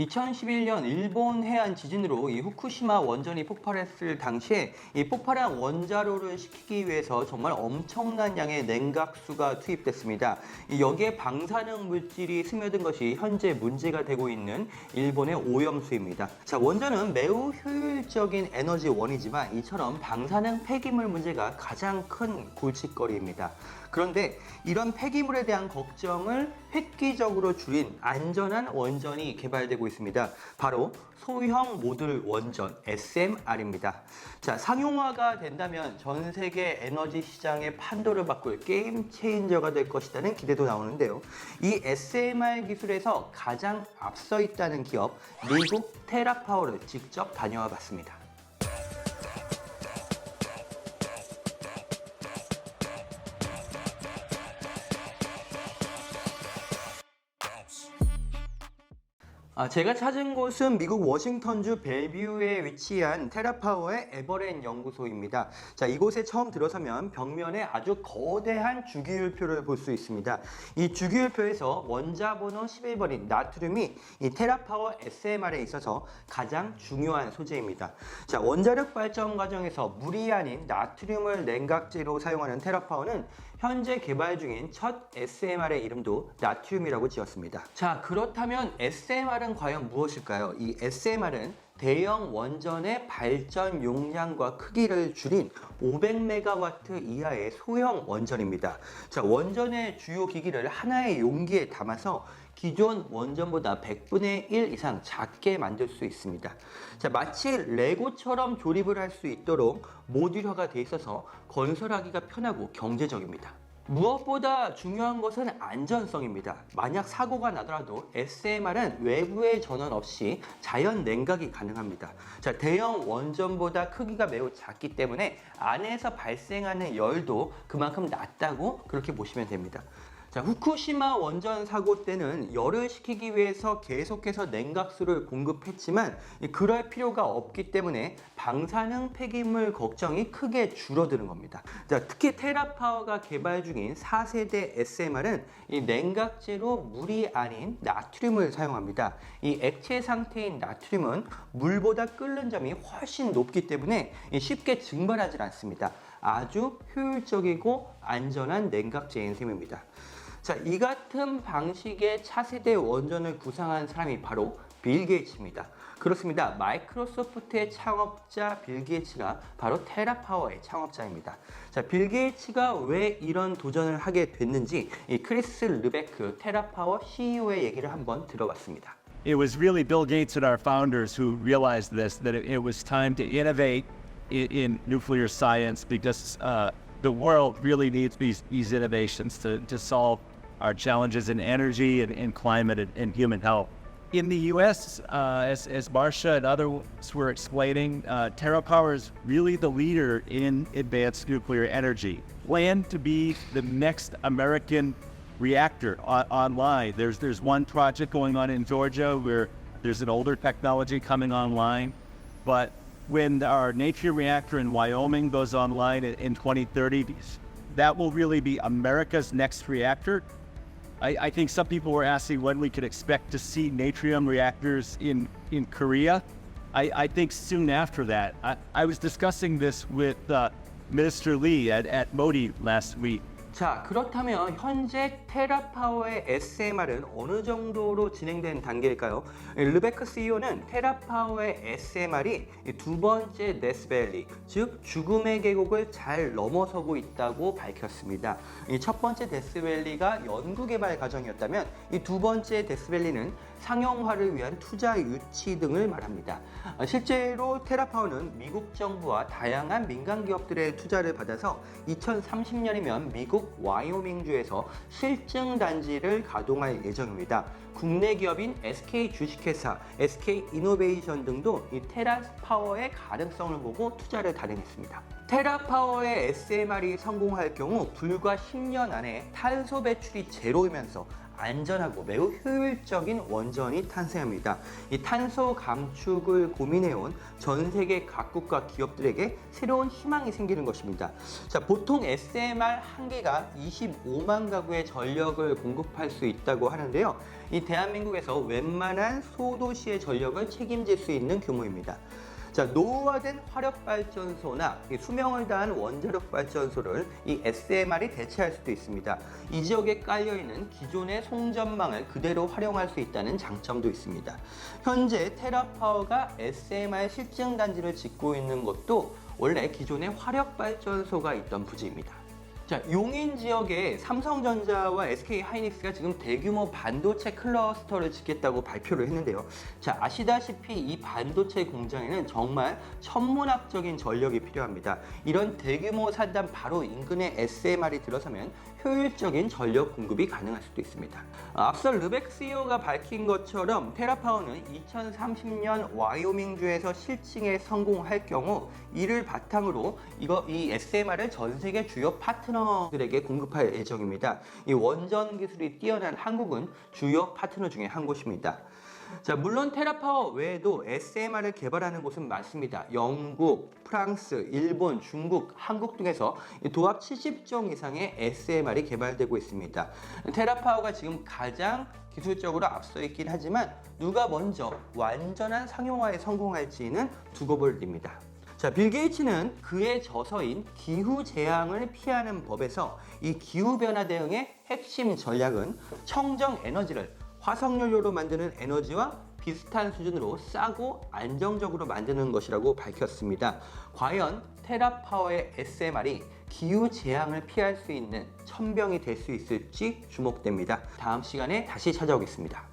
2011년 일본 해안 지진으로 이 후쿠시마 원전이 폭발했을 당시에 이 폭발한 원자로를 식히기 위해서 정말 엄청난 양의 냉각수가 투입됐습니다. 이 여기에 방사능 물질이 스며든 것이 현재 문제가 되고 있는 일본의 오염수입니다. 자, 원전은 매우 효율적인 에너지원이지만 이처럼 방사능 폐기물 문제가 가장 큰 골칫거리입니다. 그런데 이런 폐기물에 대한 걱정을 획기적으로 줄인 안전한 원전이 개발되고 있습니다. 바로 소형 모듈 원전 SMR입니다. 자, 상용화가 된다면 전 세계 에너지 시장의 판도를 바꿀 게임 체인저가 될 것이라는 기대도 나오는데요. 이 SMR 기술에서 가장 앞서 있다는 기업 미국 테라파워를 직접 다녀와 봤습니다. 아, 제가 찾은 곳은 미국 워싱턴주 벨뷰에 위치한 테라파워의 에버랜 연구소입니다. 자, 이곳에 처음 들어서면 벽면에 아주 거대한 주기율표를 볼 수 있습니다. 이 주기율표에서 원자 번호 11번인 나트륨이 이 테라파워 SMR에 있어서 가장 중요한 소재입니다. 자, 원자력 발전 과정에서 물이 아닌 나트륨을 냉각제로 사용하는 테라파워는 현재 개발 중인 첫 SMR의 이름도 나트륨이라고 지었습니다. 자, 그렇다면 SMR은 과연 무엇일까요? 이 SMR은 대형 원전의 발전 용량과 크기를 줄인 500메가와트 이하의 소형 원전입니다. 자, 원전의 주요 기기를 하나의 용기에 담아서 기존 원전보다 100분의 1 이상 작게 만들 수 있습니다. 자, 마치 레고처럼 조립을 할 수 있도록 모듈화가 돼 있어서 건설하기가 편하고 경제적입니다. 무엇보다 중요한 것은 안전성입니다. 만약 사고가 나더라도 SMR은 외부의 전원 없이 자연 냉각이 가능합니다. 자, 대형 원전보다 크기가 매우 작기 때문에 안에서 발생하는 열도 그만큼 낮다고 그렇게 보시면 됩니다. 자, 후쿠시마 원전 사고 때는 열을 식히기 위해서 계속해서 냉각수를 공급했지만 그럴 필요가 없기 때문에 방사능 폐기물 걱정이 크게 줄어드는 겁니다. 자, 특히 테라파워가 개발 중인 4세대 SMR은 이 냉각제로 물이 아닌 나트륨을 사용합니다. 이 액체 상태인 나트륨은 물보다 끓는 점이 훨씬 높기 때문에 쉽게 증발하지 않습니다. 아주 효율적이고 안전한 냉각제인 셈입니다. 자, 이 같은 방식의 차세대 원전을 구상한 사람이 바로 빌 게이츠입니다. 그렇습니다. 마이크로소프트의 창업자 빌 게이츠가 바로 테라파워의 창업자입니다. 자, 빌 게이츠가 왜 이런 도전을 하게 됐는지 이 크리스 르베크 테라파워 CEO의 얘기를 한번 들어봤습니다. It was really Bill Gates and our founders who realized this that it, was time to innovate in, in nuclear science because uh, the world really needs these, these innovations to, to solve our challenges in energy and, and climate and, and human health. In the US, uh, as, as Marcia and others were explaining, uh, TerraPower is really the leader in advanced nuclear energy. Planned to be the next American reactor on, online. There's there's one project going on in Georgia where there's an older technology coming online, but when our nature reactor in Wyoming goes online in, in 2030, that will really be America's next reactor. I, I think some people were asking when we could expect to see natrium reactors in in Korea. I, I think soon after that. I, I was discussing this with uh, Minister Lee at, at Modi last week. 자, 그렇다면 현재 테라파워의 SMR은 어느 정도로 진행된 단계일까요? 르베크 CEO는 테라파워의 SMR이 두 번째 데스밸리, 즉 죽음의 계곡을 잘 넘어서고 있다고 밝혔습니다. 이첫 번째 데스밸리가 연구 개발 과정이었다면 이 두 번째 데스밸리는 상용화를 위한 투자 유치 등을 말합니다. 어, 실제로 테라파워는 미국 정부와 다양한 민간 기업들의 투자를 받아서 2030년이면 미국 와이오밍주에서 실증 단지를 가동할 예정입니다. 국내 기업인 SK 주식회사, SK 이노베이션 등도 이 테라파워의 가능성을 보고 투자를 단행했습니다. 테라파워의 SMR이 성공할 경우 불과 10년 안에 탄소 배출이 제로이면서 안전하고 매우 효율적인 원전이 탄생합니다. 이 탄소 감축을 고민해온 전 세계 각국과 기업들에게 새로운 희망이 생기는 것입니다. 자, 보통 SMR 한 개가 25만 가구의 전력을 공급할 수 있다고 하는데요. 이 대한민국에서 웬만한 소도시의 전력을 책임질 수 있는 규모입니다. 자, 노후화된 화력 발전소나 이 수명을 다한 원자력 발전소를 이 SMR이 대체할 수도 있습니다. 이 지역에 깔려 있는 기존의 송전망을 그대로 활용할 수 있다는 장점도 있습니다. 현재 테라파워가 SMR 실증 단지를 짓고 있는 것도 원래 기존의 화력 발전소가 있던 부지입니다. 자, 용인 지역에 삼성전자와 SK 하이닉스가 지금 대규모 반도체 클러스터를 짓겠다고 발표를 했는데요. 자, 아시다시피 이 반도체 공장에는 정말 천문학적인 전력이 필요합니다. 이런 대규모 산단 바로 인근에 SMR이 들어서면 효율적인 전력 공급이 가능할 수도 있습니다. 아, 앞서 르벡 CEO가 밝힌 것처럼 테라파워는 2030년 와이오밍주에서 실증에 성공할 경우 이를 바탕으로 이거 이 SMR을 전 세계 주요 파트너들에게 공급할 예정입니다. 이 원전 기술이 뛰어난 한국은 주요 파트너 중에 한 곳입니다. 자, 물론 테라파워 외에도 SMR을 개발하는 곳은 많습니다. 영국, 프랑스, 일본, 중국, 한국 등에서 도합 70종 이상의 SMR이 개발되고 있습니다. 테라파워가 지금 가장 기술적으로 앞서 있긴 하지만 누가 먼저 완전한 상용화에 성공할지는 두고 볼 일입니다. 자, 빌 게이츠는 그의 저서인 기후 재앙을 피하는 법에서 이 기후 변화 대응의 핵심 전략은 청정 에너지를 화석연료로 만드는 에너지와 비슷한 수준으로 싸고 안정적으로 만드는 것이라고 밝혔습니다. 과연 테라파워의 SMR이 기후 재앙을 피할 수 있는 천병이 될 수 있을지 주목됩니다. 다음 시간에 다시 찾아오겠습니다.